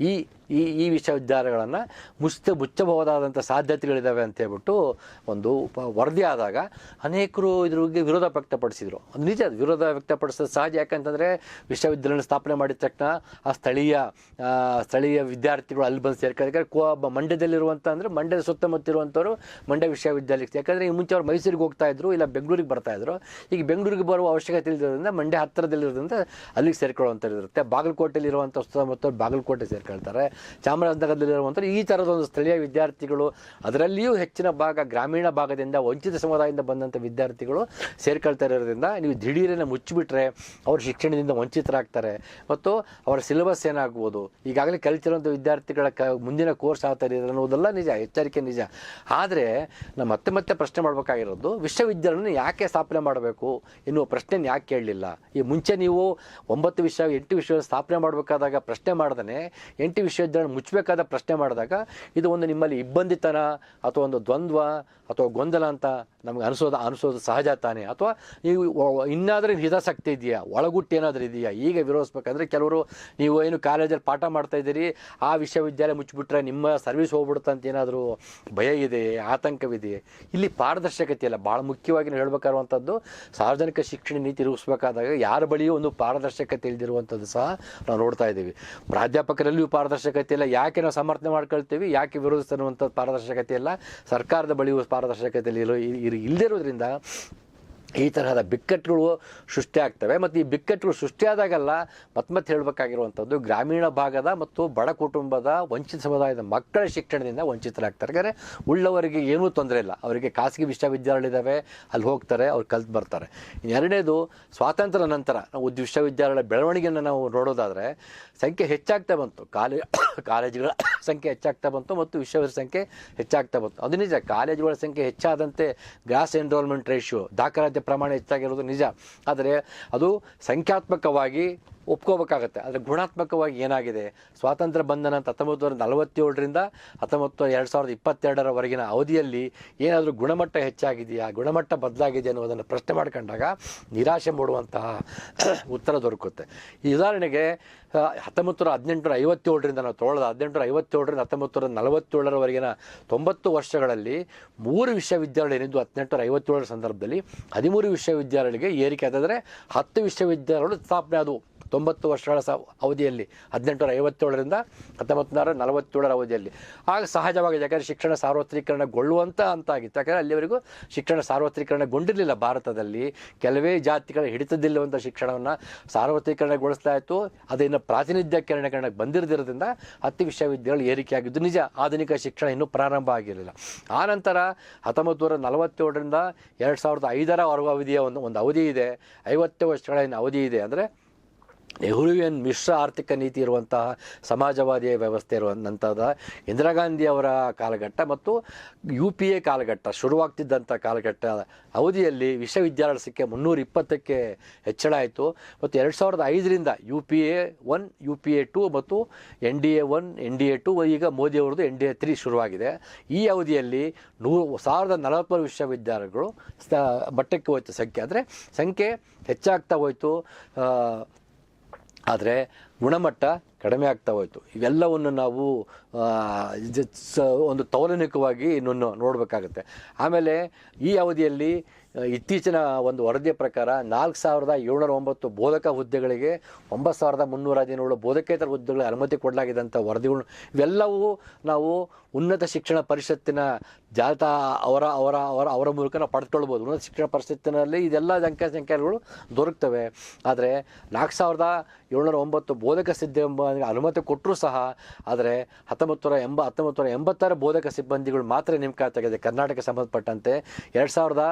ಈ ಈ ಈ ವಿಶ್ವವಿದ್ಯಾಲಯಗಳನ್ನು ಮುಚ್ಚ ಮುಚ್ಚಬಹುದಾದಂಥ ಸಾಧ್ಯತೆಗಳಿದ್ದಾವೆ ಅಂತ ಹೇಳ್ಬಿಟ್ಟು ಒಂದು ವರದಿ ಆದಾಗ ಅನೇಕರು ಇದ್ರ ಬಗ್ಗೆ ವಿರೋಧ ವ್ಯಕ್ತಪಡಿಸಿದರು. ಅದು ನಿಜ ವಿರೋಧ ವ್ಯಕ್ತಪಡಿಸೋದು ಸಹಜ. ಯಾಕಂತಂದರೆ ವಿಶ್ವವಿದ್ಯಾಲಯ ಸ್ಥಾಪನೆ ಮಾಡಿದ ತಕ್ಷಣ ಆ ಸ್ಥಳೀಯ ಸ್ಥಳೀಯ ವಿದ್ಯಾರ್ಥಿಗಳು ಅಲ್ಲಿ ಬಂದು ಸೇರ್ಕೊಳ್ಳೋಕೆ ಕೋ ಬ- ಮಂಡ್ಯದಲ್ಲಿರುವಂಥ ಅಂದರೆ ಮಂಡ್ಯದ ಸುತ್ತಮುತ್ತ ಇರುವಂಥವ್ರು ಮಂಡ್ಯ ವಿಶ್ವವಿದ್ಯಾಲಯಕ್ಕೆ. ಯಾಕಂದರೆ ಈ ಮುಂಚೆ ಅವ್ರು ಮೈಸೂರಿಗೆ ಹೋಗ್ತಾ ಇದ್ರು, ಇಲ್ಲ ಬೆಂಗಳೂರಿಗೆ ಬರ್ತಾ ಇದ್ರು. ಈಗ ಬೆಂಗಳೂರಿಗೆ ಬರುವ ಅವಶ್ಯಕತೆ ಇಲ್ಲದ್ರಿಂದ ಮಂಡ್ಯ ಹತ್ತಿರದಲ್ಲಿರೋದ್ರಿಂದ ಅಲ್ಲಿಗೆ ಸೇರ್ಕೊಳ್ಳುವಂಥದ್ದು ಇರುತ್ತೆ. ಬಾಗಲಕೋಟೆಯಲ್ಲಿರುವಂಥ ಸುತ್ತಮುತ್ತ ಬಾಗಲಕೋಟೆ ಸೇರ್ಕೊಳ್ತಾರೆ. ಚಾಮರಾಜನಗರದಲ್ಲಿರುವಂಥ ಈ ಥರದ ಒಂದು ಸ್ಥಳೀಯ ವಿದ್ಯಾರ್ಥಿಗಳು, ಅದರಲ್ಲಿಯೂ ಹೆಚ್ಚಿನ ಭಾಗ ಗ್ರಾಮೀಣ ಭಾಗದಿಂದ ವಂಚಿತ ಸಮುದಾಯದಿಂದ ಬಂದಂಥ ವಿದ್ಯಾರ್ಥಿಗಳು ಸೇರ್ಕೊಳ್ತಾ ಇರೋದ್ರಿಂದ ನೀವು ದಿಢೀರನ್ನು ಮುಚ್ಚಿಬಿಟ್ರೆ ಅವರು ಶಿಕ್ಷಣದಿಂದ ವಂಚಿತರಾಗ್ತಾರೆ. ಮತ್ತು ಅವರ ಸಿಲೆಬಸ್ ಏನಾಗ್ಬೋದು? ಈಗಾಗಲೇ ಕಲಿತಿರುವಂಥ ವಿದ್ಯಾರ್ಥಿಗಳ ಕ, ಮುಂದಿನ ಕೋರ್ಸ್ ಆಗ್ತಾರೆ ಅನ್ನೋದೆಲ್ಲ ನಿಜ, ಎಚ್ಚರಿಕೆ ನಿಜ. ಆದರೆ ನಾವು ಮತ್ತೆ ಮತ್ತೆ ಪ್ರಶ್ನೆ ಮಾಡಬೇಕಾಗಿರೋದು, ವಿಶ್ವವಿದ್ಯಾಲಯನ ಯಾಕೆ ಸ್ಥಾಪನೆ ಮಾಡಬೇಕು ಎನ್ನುವ ಪ್ರಶ್ನೆ ಯಾಕೆ ಕೇಳಲಿಲ್ಲ? ಈ ಮುಂಚೆ ನೀವು ಒಂಬತ್ತು ವಿಶ್ವ, ಎಂಟು ವಿಶ್ವ ಸ್ಥಾಪನೆ ಮಾಡಬೇಕಾದಾಗ ಪ್ರಶ್ನೆ ಮಾಡ್ದೇ ಎಂಟು ವಿಶ್ವವಿದ್ಯಾಲಯ ಮುಚ್ಚಬೇಕಾದ ಪ್ರಶ್ನೆ ಮಾಡಿದಾಗ ಇದು ಒಂದು ನಿಮ್ಮಲ್ಲಿ ಇಬ್ಬಂದಿತನ ಅಥವಾ ಒಂದು ದ್ವಂದ್ವ ಅಥವಾ ಗೊಂದಲ ಅಂತ ನಮ್ಗೆ ಅನಿಸೋದು ಅನಿಸೋದು ಸಹಜ ತಾನೇ. ಅಥವಾ ನೀವು ಇನ್ನಾದರೂ ಹಿತಾಸಕ್ತಿ ಇದೆಯಾ? ಒಳಗುಟ್ಟು ಏನಾದರೂ ಇದೆಯಾ? ಈಗ ವಿರೋಧಿಸ್ಬೇಕಂದ್ರೆ ಕೆಲವರು ನೀವು ಏನು ಕಾಲೇಜಲ್ಲಿ ಪಾಠ ಮಾಡ್ತಾ ಇದ್ದೀರಿ, ಆ ವಿಶ್ವವಿದ್ಯಾಲಯ ಮುಚ್ಚಿಬಿಟ್ರೆ ನಿಮ್ಮ ಸರ್ವಿಸ್ ಹೋಗ್ಬಿಡುತ್ತೆ ಅಂತ ಏನಾದರೂ ಭಯ ಇದೆ, ಆತಂಕವಿದೆ? ಇಲ್ಲಿ ಪಾರದರ್ಶಕತೆ ಇಲ್ಲ. ಭಾಳ ಮುಖ್ಯವಾಗಿ ನಾವು ಹೇಳ್ಬೇಕಾಗಿರುವಂಥದ್ದು ಸಾರ್ವಜನಿಕ ಶಿಕ್ಷಣ ನೀತಿ ರೂಪಿಸಬೇಕಾದಾಗ ಯಾರ ಬಳಿಯೂ ಒಂದು ಪಾರದರ್ಶಕತೆ ಇಲ್ದಿರುವಂಥದ್ದು ಸಹ ನಾವು ನೋಡ್ತಾ ಇದ್ದೀವಿ. ಪ್ರಾಧ್ಯಾಪಕರಲ್ಲಿಯೂ ಪಾರದರ್ಶಕತೆ ಇಲ್ಲ. ಯಾಕೆ ನಾವು ಸಮರ್ಥನೆ ಮಾಡ್ಕೊಳ್ತೀವಿ? ಯಾಕೆ ವಿರೋಧಿಸ್ತಿರುವಂಥದ್ದು ಪಾರದರ್ಶಕತೆ ಇಲ್ಲ? ಸರ್ಕಾರದ ಬಳಿಯೂ ಪಾರದರ್ಶಕತೆ ಇರೋ ಇಲ್ಲದಿರೋದ್ರಿಂದ ಈ ತರಹದ ಬಿಕ್ಕಟ್ಟುಗಳು ಸೃಷ್ಟಿಯಾಗ್ತವೆ ಮತ್ತು ಈ ಬಿಕ್ಕಟ್ಟುಗಳು ಸೃಷ್ಟಿಯಾದಾಗೆಲ್ಲ ಮತ್ತೆ ಮತ್ತೆ ಹೇಳಬೇಕಾಗಿರುವಂಥದ್ದು ಗ್ರಾಮೀಣ ಭಾಗದ ಮತ್ತು ಬಡ ಕುಟುಂಬದ ವಂಚಿತ ಸಮುದಾಯದ ಮಕ್ಕಳ ಶಿಕ್ಷಣದಿಂದ ವಂಚಿತರಾಗ್ತಾರೆ. ಯಾಕಂದರೆ ಉಳ್ಳವರಿಗೆ ಏನೂ ತೊಂದರೆ ಇಲ್ಲ. ಅವರಿಗೆ ಖಾಸಗಿ ವಿಶ್ವವಿದ್ಯಾಲಯಗಳಿದ್ದಾವೆ, ಅಲ್ಲಿ ಹೋಗ್ತಾರೆ, ಅವ್ರು ಕಲ್ತು ಬರ್ತಾರೆ. ಎರಡನೇದು ಸ್ವಾತಂತ್ರ್ಯ ನಂತರ ನಾವು ವಿಶ್ವವಿದ್ಯಾಲಯಗಳ ಬೆಳವಣಿಗೆಯನ್ನು ನಾವು ನೋಡೋದಾದರೆ ಸಂಖ್ಯೆ ಹೆಚ್ಚಾಗ್ತಾ ಬಂತು. ಕಾಲೇ, ಕಾಲೇಜುಗಳ ಸಂಖ್ಯೆ ಹೆಚ್ಚಾಗ್ತಾ ಬಂತು ಮತ್ತು ವಿಶ್ವವಿದ್ಯಾಲಯ ಸಂಖ್ಯೆ ಹೆಚ್ಚಾಗ್ತಾ ಬಂತು. ಅದು ನಿಜ, ಕಾಲೇಜುಗಳ ಸಂಖ್ಯೆ ಹೆಚ್ಚಾದಂತೆ ಗ್ರಾಸ್ ಎನ್ರೋಲ್ಮೆಂಟ್ ರೇಷಿಯೋ, ದಾಖಲಾತಿ ಪ್ರಮಾಣ ಹೆಚ್ಚಾಗಿರೋದು ನಿಜ. ಆದರೆ ಅದು ಸಂಖ್ಯಾತ್ಮಕವಾಗಿ ಒಪ್ಕೋಬೇಕಾಗತ್ತೆ. ಆದರೆ ಗುಣಾತ್ಮಕವಾಗಿ ಏನಾಗಿದೆ? ಸ್ವಾತಂತ್ರ್ಯ ಬಂದ ನಂತರ ಹತ್ತೊಂಬತ್ತು ನೂರ ನಲವತ್ತೇಳರಿಂದ ಹತ್ತೊಂಬತ್ತು ಎರಡು ಸಾವಿರದ ಇಪ್ಪತ್ತೆರಡರವರೆಗಿನ ಅವಧಿಯಲ್ಲಿ ಏನಾದರೂ ಗುಣಮಟ್ಟ ಹೆಚ್ಚಾಗಿದೆಯಾ, ಗುಣಮಟ್ಟ ಬದಲಾಗಿದೆ ಅನ್ನೋದನ್ನು ಪ್ರಶ್ನೆ ಮಾಡ್ಕೊಂಡಾಗ ನಿರಾಶೆ ಮೂಡುವಂತಹ ಉತ್ತರ ದೊರಕುತ್ತೆ. ಈ ಉದಾಹರಣೆಗೆ ಹತ್ತೊಂಬತ್ತು ನೂರ ಹದಿನೆಂಟುನೂರ ಐವತ್ತೇಳರಿಂದ ನಾವು ತೊಳೆದ ಹದಿನೆಂಟುನೂರ ಐವತ್ತೇಳರಿಂದ ಹತ್ತೊಂಬತ್ತು ನೂರ ನಲವತ್ತೇಳರವರೆಗಿನ ತೊಂಬತ್ತು ವರ್ಷಗಳಲ್ಲಿ ಮೂರು ವಿಶ್ವವಿದ್ಯಾಲಯ ಏನಿದ್ದು ಹದಿನೆಂಟುನೂರ ಐವತ್ತೇಳರ ಸಂದರ್ಭದಲ್ಲಿ ಹದಿಮೂರು ವಿಶ್ವವಿದ್ಯಾಲಯಗಳಿಗೆ ಏರಿಕೆ ಆದರೆ ಹತ್ತು ವಿಶ್ವವಿದ್ಯಾಲಯಗಳು ಸ್ಥಾಪನೆ ಆದವು. ತೊಂಬತ್ತು ವರ್ಷಗಳ ಸ ಅವಧಿಯಲ್ಲಿ ಹದಿನೆಂಟುನೂರ ಐವತ್ತೇಳರಿಂದ ಹತ್ತೊಂಬತ್ತು ನೂರ ನಲವತ್ತೇಳರ ಅವಧಿಯಲ್ಲಿ. ಆಗ ಸಹಜವಾಗಿ ಯಾಕಂದರೆ ಶಿಕ್ಷಣ ಸಾರ್ವತ್ರೀಕರಣಗೊಳ್ಳುವಂಥ ಅಂತ ಆಗಿತ್ತು ಯಾಕಂದರೆ ಅಲ್ಲಿವರೆಗೂ ಶಿಕ್ಷಣ ಸಾರ್ವತ್ರೀಕರಣಗೊಂಡಿರಲಿಲ್ಲ ಭಾರತದಲ್ಲಿ. ಕೆಲವೇ ಜಾತಿಗಳ ಹಿಡಿತದಿಲ್ಲುವಂಥ ಶಿಕ್ಷಣವನ್ನು ಸಾರ್ವತ್ರೀಕರಣಗೊಳಿಸ್ತಾ ಇತ್ತು. ಅದನ್ನು ಪ್ರಾತಿನಿಧ್ಯಕರಣಕ್ಕೆ ಬಂದಿರದಿರೋದ್ರಿಂದ ಹತ್ತು ವಿಶ್ವವಿದ್ಯಾಲಯ ಏರಿಕೆಯಾಗಿದ್ದು. ನಿಜ, ಆಧುನಿಕ ಶಿಕ್ಷಣ ಇನ್ನೂ ಪ್ರಾರಂಭ ಆಗಿರಲಿಲ್ಲ. ಆನಂತರ ಹತ್ತೊಂಬತ್ತು ನೂರ ನಲವತ್ತೇಳರಿಂದ ಎರಡು ಸಾವಿರದ ಐದರ ಅವಧಿಯ ಒಂದು ಒಂದು ಅವಧಿ ಇದೆ. ಐವತ್ತು ವರ್ಷಗಳ ಅವಧಿ ಇದೆ. ಅಂದರೆ ನೆಹರುವಿಯನ್ ಮಿಶ್ರ ಆರ್ಥಿಕ ನೀತಿ ಇರುವಂತಹ ಸಮಾಜವಾದಿ ವ್ಯವಸ್ಥೆ ಇರುವಂಥದ ಇಂದಿರಾ ಗಾಂಧಿ ಅವರ ಕಾಲಘಟ್ಟ ಮತ್ತು ಯು ಪಿ ಎ ಕಾಲಘಟ್ಟ ಶುರುವಾಗ್ತಿದ್ದಂಥ ಕಾಲಘಟ್ಟ ಅವಧಿಯಲ್ಲಿ ವಿಶ್ವವಿದ್ಯಾಲಯ ಸಂಖ್ಯೆ ಮುನ್ನೂರ ಇಪ್ಪತ್ತಕ್ಕೆ ಹೆಚ್ಚಳ ಆಯಿತು. ಮತ್ತು ಎರಡು ಸಾವಿರದ ಐದರಿಂದ U P A one, U P A two ಮತ್ತು N D A one, N D A two, ಈಗ ಮೋದಿಯವ್ರದ್ದು ಎನ್ ಡಿ ಎ ತ್ರೀ ಶುರುವಾಗಿದೆ. ಈ ಅವಧಿಯಲ್ಲಿ ನೂರು ಸಾವಿರದ ನಲವತ್ತ್ಮೂರು ವಿಶ್ವವಿದ್ಯಾಲಯಗಳು ಮಟ್ಟಕ್ಕೆ ಹೋಯ್ತು ಸಂಖ್ಯೆ. ಅಂದರೆ ಸಂಖ್ಯೆ ಹೆಚ್ಚಾಗ್ತಾ ಹೋಯಿತು. ಆದರೆ ಗುಣಮಟ್ಟ ಕಡಿಮೆ ಆಗ್ತಾ ಹೋಯಿತು. ಇವೆಲ್ಲವನ್ನು ನಾವು ಒಂದು ತೌಲನಿಕವಾಗಿ ಇನ್ನೊಂದು ನೋಡಬೇಕಾಗುತ್ತೆ. ಆಮೇಲೆ ಈ ಅವಧಿಯಲ್ಲಿ ಇತ್ತೀಚಿನ ಒಂದು ವರದಿಯ ಪ್ರಕಾರ ನಾಲ್ಕು ಸಾವಿರದ ಏಳ್ನೂರ ಒಂಬತ್ತು ಬೋಧಕ ಹುದ್ದೆಗಳಿಗೆ ಒಂಬತ್ತು ಸಾವಿರದ ಮುನ್ನೂರ ಹದಿನೇಳು ಬೋಧಕೇತರ ಹುದ್ದೆಗಳಿಗೆ ಅನುಮತಿ ಕೊಡಲಾಗಿದೆ ಅಂತ ವರದಿಗಳು, ಇವೆಲ್ಲವೂ ನಾವು ಉನ್ನತ ಶಿಕ್ಷಣ ಪರಿಷತ್ತಿನ ಜಾಲತಾ ಅವರ ಅವರ ಅವರ ಅವರ ಮೂಲಕ ನಾವು ಪಡೆದುಕೊಳ್ಬೋದು. ಉನ್ನತ ಶಿಕ್ಷಣ ಪರಿಷತ್ತಿನಲ್ಲಿ ಇದೆಲ್ಲ ಸಂಖ್ಯಾ ಸಂಖ್ಯೆಗಳು ದೊರಕ್ತವೆ. ಆದರೆ ನಾಲ್ಕು ಸಾವಿರದ ಏಳ್ನೂರ ಒಂಬತ್ತು ಬೋಧಕ ಸಿದ್ಧಿ ಎಂಬ ಅನುಮತಿ ಕೊಟ್ಟರೂ ಸಹ, ಆದರೆ ಹತ್ತೊಂಬತ್ತು ನೂರ ಎಂಬ ಹತ್ತೊಂಬತ್ತು ನೂರ ಎಂಬತ್ತರ ಬೋಧಕ ಸಿಬ್ಬಂದಿಗಳು ಮಾತ್ರ ನೇಮಕಾತಿಯಾಗಿದೆ ಕರ್ನಾಟಕ ಸಂಬಂಧಪಟ್ಟಂತೆ ಎರಡು ಸಾವಿರದ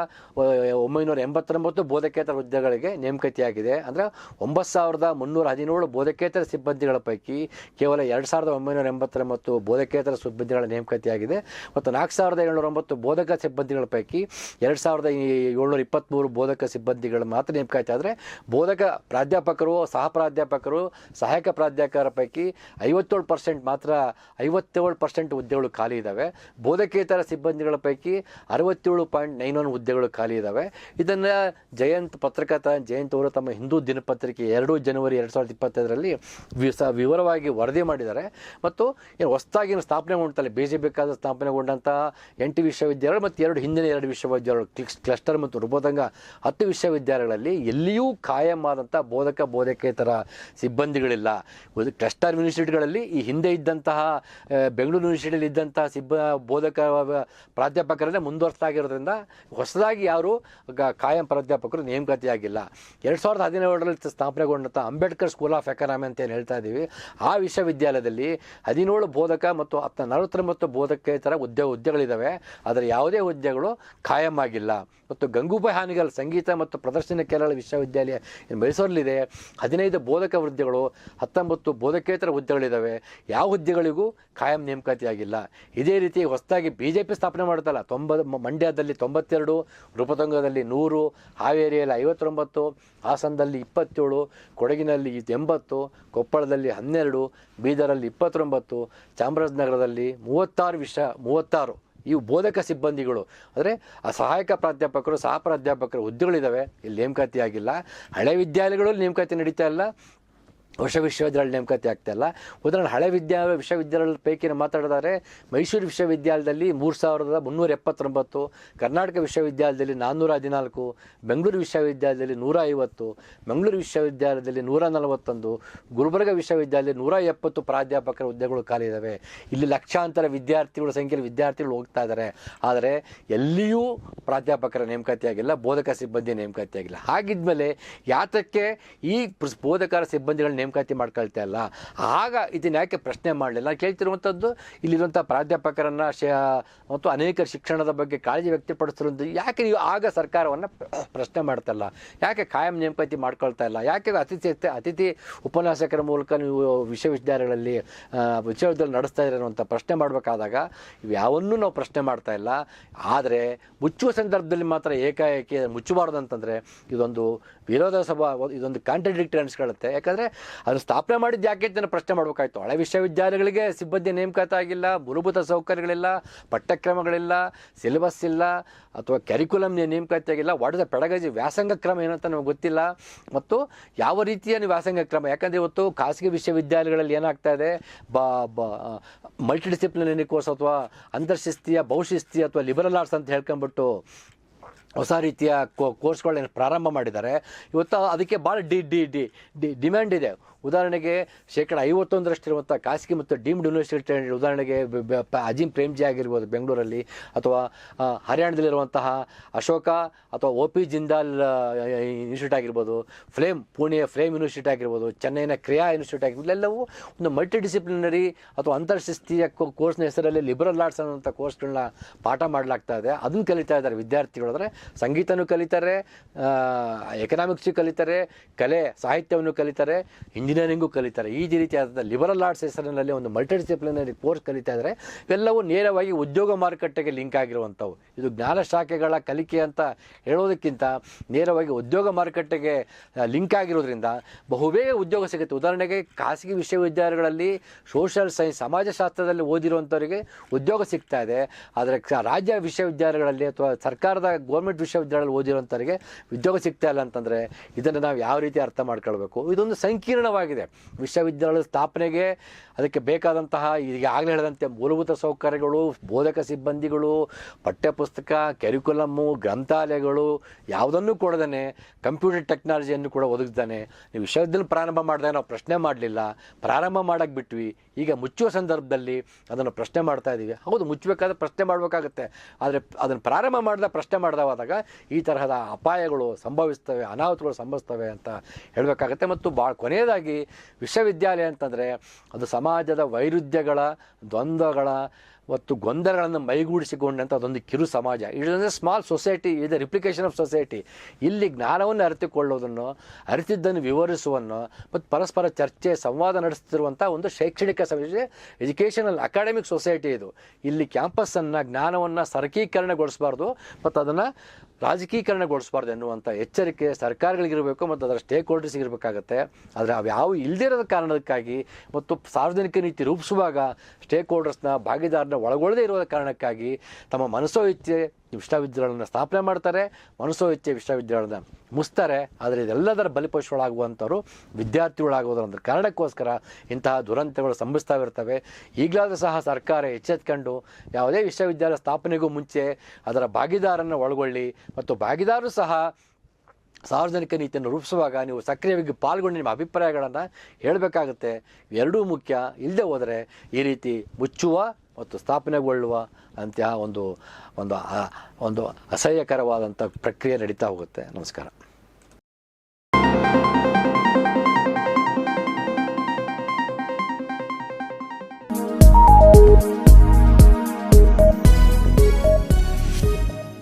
ಒಂಬೈನೂರ ಎಂಬತ್ತೊಂಬತ್ತು ಬೋಧಕೇತರ ಹುದ್ದೆಗಳಿಗೆ ನೇಮಕತೆಯಾಗಿದೆ. ಅಂದರೆ ಒಂಬತ್ತು ಸಾವಿರದ ಮುನ್ನೂರ ಹದಿನೇಳು ಬೋಧಕೇತರ ಸಿಬ್ಬಂದಿಗಳ ಪೈಕಿ ಕೇವಲ ಎರಡು ಸಾವಿರದ ಒಂಬೈನೂರ ಎಂಬತ್ತೊಂಬತ್ತು ಬೋಧಕೇತರ ಸಿಬ್ಬಂದಿಗಳ ನೇಮಕತೆಯಾಗಿದೆ. ಮತ್ತು ನಾಲ್ಕು ಸಾವಿರದ ಏಳ್ನೂರ ಒಂಬತ್ತು ಬೋಧಕ ಸಿಬ್ಬಂದಿಗಳ ಪೈಕಿ ಎರಡು ಸಾವಿರದ ಏಳ್ನೂರ ಇಪ್ಪತ್ತ್ಮೂರು ಬೋಧಕ ಸಿಬ್ಬಂದಿಗಳು ಮಾತ್ರ ನೇಮಕಾತಿ. ಆದರೆ ಬೋಧಕ ಪ್ರಾಧ್ಯಾಪಕರು, ಸಹ ಪ್ರಾಧ್ಯಾಪಕರು, ಸಹಾಯಕ ಪ್ರಾಧ್ಯಾಪಕರ ಪೈಕಿ ಐವತ್ತೇಳು ಪರ್ಸೆಂಟ್ ಮಾತ್ರ ಐವತ್ತೇಳು ಪರ್ಸೆಂಟ್ ಹುದ್ದೆಗಳು ಖಾಲಿ ಇದ್ದಾವೆ ಬೋಧಕೇತರ ಸಿಬ್ಬಂದಿಗಳ ಪೈಕಿ ಅರವತ್ತೇಳು ಪಾಯಿಂಟ್ ನೈನ್ ಒನ್ ಹುದ್ದೆಗಳು ಖಾಲಿ ಇದ್ದಾವೆ ಇದನ್ನ ಜಯಂತ್ ಪತ್ರಕರ್ತ, ಜಯಂತ್ ಅವರು ತಮ್ಮ ಹಿಂದೂ ದಿನಪತ್ರಿಕೆ ಎರಡು ಜನವರಿ ಎರಡು ಸಾವಿರದ ಇಪ್ಪತ್ತೈದರಲ್ಲಿ ವಿವರವಾಗಿ ವರದಿ ಮಾಡಿದ್ದಾರೆ. ಮತ್ತು ಏನು ಹೊಸದಾಗಿ ಸ್ಥಾಪನೆ ಸ್ಥಾಪನೆಗೊಂಡಂತಲ್ಲ ಬಿ ಜೆ ಬೇಕಾದ ಸ್ಥಾಪನೆಗೊಂಡಂತಹ ಎಂಟು ವಿಶ್ವವಿದ್ಯಾಲಯಗಳು ಮತ್ತು ಎರಡು ಹಿಂದಿನ ಎರಡು ವಿಶ್ವವಿದ್ಯಾಲಯಗಳು ಕ್ಲಿಕ್ಸ್ ಕ್ಲಸ್ಟರ್ ಮತ್ತು ರುಬೋದಂಗ ಹತ್ತು ವಿಶ್ವವಿದ್ಯಾಲಯಗಳಲ್ಲಿ ಎಲ್ಲಿಯೂ ಕಾಯಂ ಆದಂಥ ಬೋಧಕ, ಬೋಧಕೇತರ ಸಿಬ್ಬಂದಿಗಳಿಲ್ಲ. ಕ್ಲಸ್ಟರ್ ಯೂನಿವರ್ಸಿಟಿಗಳಲ್ಲಿ ಈ ಹಿಂದೆ ಇದ್ದಂತಹ ಬೆಂಗಳೂರು ಯೂನಿವರ್ಸಿಟಿಯಲ್ಲಿ ಇದ್ದಂತಹ ಸಿಬ್ಬ, ಬೋಧಕ ಪ್ರಾಧ್ಯಾಪಕರನ್ನೇ ಮುಂದುವರ್ಸಾಗಿರೋದ್ರಿಂದ ಹೊಸದಾಗಿ ಯಾರು ಗ- ಕಾಯಂ ಪ್ರಾಧ್ಯಾಪಕರು ನೇಮಕಾತಿಯಾಗಿಲ್ಲ. ಎರಡು ಸಾವಿರದ ಹದಿನೇಳರಲ್ಲಿ ಸ್ಥಾಪನೆಗೊಂಡಂಥ ಅಂಬೇಡ್ಕರ್ ಸ್ಕೂಲ್ ಆಫ್ ಎಕನಾಮಿ ಅಂತ ಏನು ಹೇಳ್ತಾ ಇದ್ದೀವಿ ಆ ವಿಶ್ವವಿದ್ಯಾಲಯದಲ್ಲಿ ಹದಿನೇಳು ಬೋಧಕ ಮತ್ತು ಹತ್ತ ನಲವತ್ತೊಂಬತ್ತು ಬೋಧಕೇತರ ಉದ್ಯೋಗ ಹುದ್ದೆಗಳಿದ್ದಾವೆ ಆದರೆ ಯಾವುದೇ ಹುದ್ದೆಗಳು ಕಾಯಂ ಆಗಿಲ್ಲ. ಮತ್ತು ಗಂಗೂಬಾಯಿ ಹಾನಿಗಲ್ ಸಂಗೀತ ಮತ್ತು ಪ್ರದರ್ಶನ ಕೇರಳ ವಿಶ್ವವಿದ್ಯಾಲಯ ಮೈಸೂರಲ್ಲಿದೆ. ಹದಿನೈದು ಬೋಧಕ ಹುದ್ದೆಗಳು, ಹತ್ತೊಂಬತ್ತು ಬೋಧಕೇತರ ಹುದ್ದೆಗಳಿದ್ದಾವೆ ಯಾವ ಹುದ್ದೆಗಳಿಗೂ ಕಾಯಂ ನೇಮಕಾತಿಯಾಗಿಲ್ಲ. ಇದೇ ರೀತಿ ಹೊಸದಾಗಿ ಬಿ ಸ್ಥಾಪನೆ ಮಾಡುತ್ತಲ್ಲ, ತೊಂಬ, ಮಂಡ್ಯದಲ್ಲಿ ತೊಂಬತ್ತೆರಡು ರೂಪತಂಗದಲ್ಲಿ ನೂರು, ಹಾವೇರಿಯಲ್ಲಿ ಐವತ್ತೊಂಬತ್ತು, ಹಾಸನದಲ್ಲಿ ಇಪ್ಪತ್ತೇಳು, ಕೊಡಗಿನಲ್ಲಿ ಎಂಬತ್ತು, ಕೊಪ್ಪಳದಲ್ಲಿ ಹನ್ನೆರಡು, ಬೀದರಲ್ಲಿ ಇಪ್ಪತ್ತೊಂಬತ್ತು, ಚಾಮರಾಜನಗರದಲ್ಲಿ ಮೂವತ್ತಾರು ವಿಷ, ಮೂವತ್ತಾರು. ಇವು ಬೋಧಕ ಸಿಬ್ಬಂದಿಗಳು. ಅಂದರೆ ಆ ಸಹಾಯಕ ಪ್ರಾಧ್ಯಾಪಕರು, ಸಹ ಪ್ರಾಧ್ಯಾಪಕರು ಹುದ್ದೆಗಳಿದ್ದಾವೆ. ಇಲ್ಲಿ ನೇಮಕಾತಿ ಆಗಿಲ್ಲ ಹಳೆ ವಿದ್ಯಾಲಯಗಳಲ್ಲಿ ನೇಮಕಾತಿ ನಡೀತಾ ಇಲ್ಲ. ಹೊಸ ವಿಶ್ವವಿದ್ಯಾಲಯ ನೇಮಕಾತಿ ಆಗ್ತಾ ಉದಾಹರಣೆ ಹಳೆ ವಿದ್ಯಾ ವಿಶ್ವವಿದ್ಯಾಲಯದ ಪೈಕಿ ಮಾತಾಡಿದರೆ ಮೈಸೂರು ವಿಶ್ವವಿದ್ಯಾಲಯದಲ್ಲಿ ಮೂರು ಸಾವಿರದ ಮುನ್ನೂರ ಎಪ್ಪತ್ತೊಂಬತ್ತು, ಕರ್ನಾಟಕ ವಿಶ್ವವಿದ್ಯಾಲಯದಲ್ಲಿ ನಾನ್ನೂರ ಹದಿನಾಲ್ಕು, ಬೆಂಗಳೂರು ವಿಶ್ವವಿದ್ಯಾಲಯದಲ್ಲಿ ನೂರ ಐವತ್ತು, ಮಂಗಳೂರು ವಿಶ್ವವಿದ್ಯಾಲಯದಲ್ಲಿ ನೂರ ನಲವತ್ತೊಂದು, ಗುಲ್ಬರ್ಗ ವಿಶ್ವವಿದ್ಯಾಲಯದಲ್ಲಿ ನೂರ ಎಪ್ಪತ್ತು ಪ್ರಾಧ್ಯಾಪಕರ ಹುದ್ದೆಗಳು ಖಾಲಿ ಇದ್ದಾವೆ ಇಲ್ಲಿ ಲಕ್ಷಾಂತರ ವಿದ್ಯಾರ್ಥಿಗಳ ಸಂಖ್ಯೆಯಲ್ಲಿ ವಿದ್ಯಾರ್ಥಿಗಳು ಹೋಗ್ತಾ ಇದ್ದಾರೆ ಆದರೆ ಎಲ್ಲಿಯೂ ಪ್ರಾಧ್ಯಾಪಕರ ನೇಮಕಾತಿ ಆಗಿಲ್ಲ, ಬೋಧಕ ಸಿಬ್ಬಂದಿ ನೇಮಕಾತಿ ಆಗಿಲ್ಲ. ಹಾಗಿದ್ಮೇಲೆ ಯಾತಕ್ಕೆ ಈ ಬೋಧಕರ ಸಿಬ್ಬಂದಿಗಳ ಮಾಡ್ಕೊಳ್ತಾ ಇಲ್ಲ ಆಗ ಇದನ್ನ ಯಾಕೆ ಪ್ರಶ್ನೆ ಮಾಡಲಿಲ್ಲ? ಕೇಳ್ತಿರುವಂಥದ್ದು ಇಲ್ಲಿರುವಂಥ ಪ್ರಾಧ್ಯಾಪಕರನ್ನು ಶ ಮತ್ತು ಅನೇಕ ಶಿಕ್ಷಣದ ಬಗ್ಗೆ ಕಾಳಜಿ ವ್ಯಕ್ತಪಡಿಸಿರುವಂಥದ್ದು ಯಾಕೆ ನೀವು ಆಗ ಸರ್ಕಾರವನ್ನು ಪ್ರಶ್ನೆ ಮಾಡ್ತಾ ಇಲ್ಲ ಯಾಕೆ ಕಾಯಂ ನೇಮಕಾತಿ ಮಾಡ್ಕೊಳ್ತಾ ಇಲ್ಲ? ಯಾಕೆ ಅತಿಥಿ ಅತಿಥಿ ಉಪನ್ಯಾಸಕರ ಮೂಲಕ ನೀವು ವಿಶ್ವವಿದ್ಯಾಲಯಗಳಲ್ಲಿ ವಿಶ್ವವಿದ್ಯಾಲಯ ನಡೆಸ್ತಾ ಇರೋವಂಥ ಅಂತ ಪ್ರಶ್ನೆ ಮಾಡಬೇಕಾದಾಗ ಇವ್ಯಾವನ್ನೂ ನಾವು ಪ್ರಶ್ನೆ ಮಾಡ್ತಾ ಇಲ್ಲ. ಆದರೆ ಮುಚ್ಚುವ ಸಂದರ್ಭದಲ್ಲಿ ಮಾತ್ರ ಏಕಾಏಕಿ ಮುಚ್ಚಬಾರ್ದು ಅಂತಂದರೆ ಇದೊಂದು ವಿರೋಧ ಸಭಾ ಇದೊಂದು ಕಾಂಟ್ರಡಿಕ್ಟರಿ ಅನಿಸ್ಕೊಳ್ಳುತ್ತೆ. ಯಾಕಂದರೆ ಅದನ್ನು ಸ್ಥಾಪನೆ ಮಾಡಿದ್ದು ಯಾಕೆ ಅಂತ ಪ್ರಶ್ನೆ ಮಾಡಬೇಕಾಯ್ತು. ಹಳೆ ವಿಶ್ವವಿದ್ಯಾಲಯಗಳಿಗೆ ಸಿಬ್ಬಂದಿ ನೇಮಕಾತಿ ಆಗಿಲ್ಲ, ಮೂಲಭೂತ ಸೌಕರ್ಯಗಳಿಲ್ಲ, ಪಠ್ಯಕ್ರಮಗಳಿಲ್ಲ ಸಿಲೆಬಸ್ ಇಲ್ಲ, ಅಥವಾ ಕ್ಯಾರಿಕ್ಯುಲಮ್ ನೇಮಕಾತಿ ಆಗಿಲ್ಲ. ವಾಟ್ ಇಸ್ ದ ಪೆಡಗಜಿ ವ್ಯಾಸಂಗ ಕ್ರಮ ಏನಂತ ನಮಗೆ ಗೊತ್ತಿಲ್ಲ. ಮತ್ತು ಯಾವ ರೀತಿಯ ವ್ಯಾಸಂಗ ಕ್ರಮ? ಯಾಕಂದರೆ ಇವತ್ತು ಖಾಸಗಿ ವಿಶ್ವವಿದ್ಯಾಲಯಗಳಲ್ಲಿ ಏನಾಗ್ತಾ ಇದೆ? ಬಾ, ಬ ಮಲ್ಟಿ ಡಿಸಿಪ್ಲಿನರಿ ಕೋರ್ಸ್ ಅಥವಾ ಅಂತರ್ಶಿಸ್ತೀಯ ಬಹುಶಿಸ್ತಿ ಅಥವಾ ಲಿಬರಲ್ ಆರ್ಟ್ಸ್ ಅಂತ ಹೇಳ್ಕೊಂಬಿಟ್ಟು ಹೊಸ ರೀತಿಯ ಕೋರ್ಸ್ಗಳನ್ನ ಪ್ರಾರಂಭ ಮಾಡಿದ್ದಾರೆ. ಇವತ್ತು ಅದಕ್ಕೆ ಭಾಳ d d d d demand ಇದೆ. ಉದಾಹರಣೆಗೆ ಶೇಕಡ ಐವತ್ತೊಂದರಷ್ಟಿರುವಂಥ ಖಾಸಗಿ ಮತ್ತು ಡೀಮ್ಡ್ ಯೂನಿವರ್ಸಿಟಿ ಉದಾಹರಣೆಗೆ ಅಜಿಮ್ ಪ್ರೇಮ್ಜಿ ಆಗಿರ್ಬೋದು ಬೆಂಗಳೂರಲ್ಲಿ, ಅಥವಾ ಹರಿಯಾಣದಲ್ಲಿರುವಂತಹ ಅಶೋಕ, ಅಥವಾ ಒ ಪಿ ಜಿಂದಾಲ್ ಇನ್ಸ್ಟಿಟ್ಯೂಟ್ ಆಗಿರ್ಬೋದು, ಫ್ಲೇಮ್, ಪುಣೆಯ ಫ್ಲೇಮ್ ಯೂನಿವರ್ಸಿಟಿ ಆಗಿರ್ಬೋದು, ಚೆನ್ನೈನ ಕ್ರಿಯಾ ಇನ್ಸ್ಟಿಟ್ಯೂಟ್ ಆಗಿರ್ಬೋದು ಇವೆಲ್ಲವೂ ಒಂದು ಮಲ್ಟಿ ಡಿಸಿಪ್ಲಿನರಿ ಅಥವಾ ಅಂತರ್ಶಿಸ್ತೀಯ ಕೋರ್ಸ್ನ ಹೆಸರಲ್ಲಿ ಲಿಬರಲ್ ಆರ್ಟ್ಸ್ ಅನ್ನೋಂಥ ಕೋರ್ಸ್ಗಳನ್ನ ಪಾಠ ಮಾಡಲಾಗ್ತಾ ಇದೆ. ಅದನ್ನು ಕಲಿತಾ ಇದ್ದಾರೆ ವಿದ್ಯಾರ್ಥಿಗಳು. ಅಂದರೆ ಸಂಗೀತನೂ ಕಲಿತಾರೆ ಎಕನಾಮಿಕ್ಸು ಕಲಿತಾರೆ, ಕಲೆ, ಸಾಹಿತ್ಯವನ್ನು ಕಲಿತಾರೆ ಇಂಜಿನಿಯರಿಂಗು ಕಲಿತಾರೆ. ಈ ರೀತಿಯಾದ ಲಿಬರಲ್ ಆರ್ಟ್ಸ್ ಹೆಸರಿನಲ್ಲಿ ಒಂದು ಮಲ್ಟಿ ಡಿಸಿಪ್ಲಿನರಿ ಕೋರ್ಸ್ ಕಲಿತಾ ಇದ್ದಾರೆ. ಇವೆಲ್ಲವೂ ನೇರವಾಗಿ ಉದ್ಯೋಗ ಮಾರುಕಟ್ಟೆಗೆ ಲಿಂಕ್ ಆಗಿರುವಂಥವು. ಇದು ಜ್ಞಾನ ಶಾಖೆಗಳ ಕಲಿಕೆ ಅಂತ ಹೇಳೋದಕ್ಕಿಂತ ನೇರವಾಗಿ ಉದ್ಯೋಗ ಮಾರುಕಟ್ಟೆಗೆ ಲಿಂಕ್ ಆಗಿರೋದ್ರಿಂದ ಬಹುಬೇಗ ಉದ್ಯೋಗ ಸಿಗುತ್ತೆ. ಉದಾಹರಣೆಗೆ ಖಾಸಗಿ ವಿಶ್ವವಿದ್ಯಾಲಯಗಳಲ್ಲಿ ಸೋಷಿಯಲ್ ಸೈನ್ಸ್ ಸಮಾಜಶಾಸ್ತ್ರದಲ್ಲಿ ಓದಿರುವಂಥವರಿಗೆ ಉದ್ಯೋಗ ಸಿಗ್ತಾ ಇದೆ. ಆದರೆ ರಾಜ್ಯ ವಿಶ್ವವಿದ್ಯಾಲಯಗಳಲ್ಲಿ ಅಥವಾ ಸರ್ಕಾರದ ಗೌರ್ಮೆಂಟ್ ವಿಶ್ವವಿದ್ಯಾಲಯದಲ್ಲಿ ಓದಿರುವಂಥವರಿಗೆ ಉದ್ಯೋಗ ಸಿಗ್ತಾ ಇಲ್ಲ ಅಂತಂದರೆ ಇದನ್ನು ನಾವು ಯಾವ ರೀತಿ ಅರ್ಥ ಮಾಡ್ಕೊಳ್ಬೇಕು? ಇದೊಂದು ಸಂಕೀರ್ಣವಾಗಿದೆ ವಿಶ್ವವಿದ್ಯಾಲಯದ ಸ್ಥಾಪನೆಗೆ ಅದಕ್ಕೆ ಬೇಕಾದಂತಹ ಈಗ ಆಗಲೇ ಹೇಳಿದಂತೆ ಮೂಲಭೂತ ಸೌಕರ್ಯಗಳು, ಬೋಧಕ ಸಿಬ್ಬಂದಿಗಳು, ಪಠ್ಯಪುಸ್ತಕ ಕೆರಿಕುಲಮ್ಮು ಗ್ರಂಥಾಲಯಗಳು ಯಾವುದನ್ನು ಕೊಡದೇ ಕಂಪ್ಯೂಟರ್ ಟೆಕ್ನಾಲಜಿಯನ್ನು ಕೂಡ ಒದಗಿದ್ದಾನೆ ನೀವು ವಿಶ್ವವಿದ್ಯಾಲಯ ಪ್ರಾರಂಭ ಮಾಡಿದಾಗ ನಾವು ಪ್ರಶ್ನೆ ಮಾಡಲಿಲ್ಲ. ಪ್ರಾರಂಭ ಮಾಡಕ್ಕೆ ಬಿಟ್ವಿ. ಈಗ ಮುಚ್ಚುವ ಸಂದರ್ಭದಲ್ಲಿ ಅದನ್ನು ಪ್ರಶ್ನೆ ಮಾಡ್ತಾ ಇದ್ದೀವಿ. ಹೌದು, ಮುಚ್ಚಬೇಕಾದ್ರೆ ಪ್ರಶ್ನೆ ಮಾಡಬೇಕಾಗುತ್ತೆ. ಆದರೆ ಅದನ್ನು ಪ್ರಾರಂಭ ಮಾಡಿದ ಪ್ರಶ್ನೆ ಮಾಡಿದವಾದಾಗ ಈ ತರಹದ ಅಪಾಯಗಳು ಸಂಭವಿಸ್ತವೆ, ಅನಾಹುತಗಳು ಸಂಭವಿಸ್ತವೆ ಅಂತ ಹೇಳಬೇಕಾಗತ್ತೆ. ಮತ್ತು ಭಾಳ ಕೊನೆಯದಾಗಿ ವಿಶ್ವವಿದ್ಯಾಲಯ ಅಂತಂದರೆ ಅದು ಸಮಾಜದ ವೈರುಧ್ಯಗಳ, ದ್ವಂದ್ವಗಳ ಮತ್ತು ಗೊಂದಲಗಳನ್ನು ಮೈಗೂಡಿಸಿಕೊಂಡಂಥ ಅದೊಂದು ಕಿರು ಸಮಾಜ. ಇದೊಂದು ಸ್ಮಾಲ್ ಸೊಸೈಟಿ ಇದೆ ರಿಪ್ಲಿಕೇಶನ್ ಆಫ್ ಸೊಸೈಟಿ ಇಲ್ಲಿ ಜ್ಞಾನವನ್ನು ಅರಿತುಕೊಳ್ಳೋದನ್ನು, ಅರಿತಿದ್ದನ್ನು ವಿವರಿಸುವನ್ನು ಮತ್ತು ಪರಸ್ಪರ ಚರ್ಚೆ, ಸಂವಾದ ನಡೆಸ್ತಿರುವಂಥ ಒಂದು ಶೈಕ್ಷಣಿಕ ಸಮಿತಿ ಎಜುಕೇಷನಲ್ ಅಕಾಡೆಮಿಕ್ ಸೊಸೈಟಿ ಇದು. ಇಲ್ಲಿ ಕ್ಯಾಂಪಸ್ಸನ್ನು ಜ್ಞಾನವನ್ನು ಸರಕೀಕರಣಗೊಳಿಸಬಾರ್ದು ಮತ್ತು ಅದನ್ನು ರಾಜಕೀಕರಣಗೊಳಿಸಬಾರ್ದು ಎನ್ನುವಂಥ ಎಚ್ಚರಿಕೆ ಸರ್ಕಾರಗಳಿಗಿರಬೇಕು ಮತ್ತು ಅದರ ಸ್ಟೇಕ್ ಹೋಲ್ಡರ್ಸ್ಗೆ ಇರಬೇಕಾಗತ್ತೆ ಆದರೆ ಅವು ಯಾವ ಇಲ್ಲದಿರೋದ ಕಾರಣಕ್ಕಾಗಿ ಮತ್ತು ಸಾರ್ವಜನಿಕ ನೀತಿ ರೂಪಿಸುವಾಗ ಸ್ಟೇಕ್ ಹೋಲ್ಡರ್ಸ್ನ ಭಾಗಿದಾರನ ಒಳಗೊಳ್ಳದೇ ಇರುವ ಕಾರಣಕ್ಕಾಗಿ ತಮ್ಮ ಮನಸ್ಸೋ ಇಚ್ಛೆ ವಿಶ್ವವಿದ್ಯಾಲಯಗಳನ್ನ ಸ್ಥಾಪನೆ ಮಾಡ್ತಾರೆ ಮನಸ್ಸೋ ಇಚ್ಛೆ ವಿಶ್ವವಿದ್ಯಾಲಯನ ಮುಸ್ತಾರೆ ಆದರೆ ಇದೆಲ್ಲದರ ಬಲಿಪಶುಗಳಾಗುವಂಥವ್ರು ವಿದ್ಯಾರ್ಥಿಗಳಾಗೋದ್ರ ಕಾರಣಕ್ಕೋಸ್ಕರ ಇಂತಹ ದುರಂತಗಳು ಸಂಭವಿಸ್ತಾ ಇರ್ತವೆ ಈಗಲಾದರೂ ಸಹ ಸರ್ಕಾರ ಎಚ್ಚೆತ್ಕೊಂಡು ಯಾವುದೇ ವಿಶ್ವವಿದ್ಯಾಲಯ ಸ್ಥಾಪನೆಗೂ ಮುಂಚೆ ಅದರ ಭಾಗಿದಾರನ್ನು ಒಳಗೊಳ್ಳಿ ಮತ್ತು ಭಾಗಿದಾರರು ಸಹ ಸಾರ್ವಜನಿಕ ನೀತಿಯನ್ನು ರೂಪಿಸುವಾಗ ನೀವು ಸಕ್ರಿಯವಾಗಿ ಪಾಲ್ಗೊಂಡು ನಿಮ್ಮ ಅಭಿಪ್ರಾಯಗಳನ್ನು ಹೇಳಬೇಕಾಗುತ್ತೆ. ಎರಡೂ ಮುಖ್ಯ. ಇಲ್ಲದೆ ಹೋದರೆ ಈ ರೀತಿ ಮುಚ್ಚುವ ಮತ್ತು ಸ್ಥಾಪನೆಗೊಳ್ಳುವ ಅಂತಹ ಒಂದು ಒಂದು ಒಂದು ಅಸಹ್ಯಕರವಾದಂಥ ಪ್ರಕ್ರಿಯೆ ನಡೀತಾ ಹೋಗುತ್ತೆ. ನಮಸ್ಕಾರ.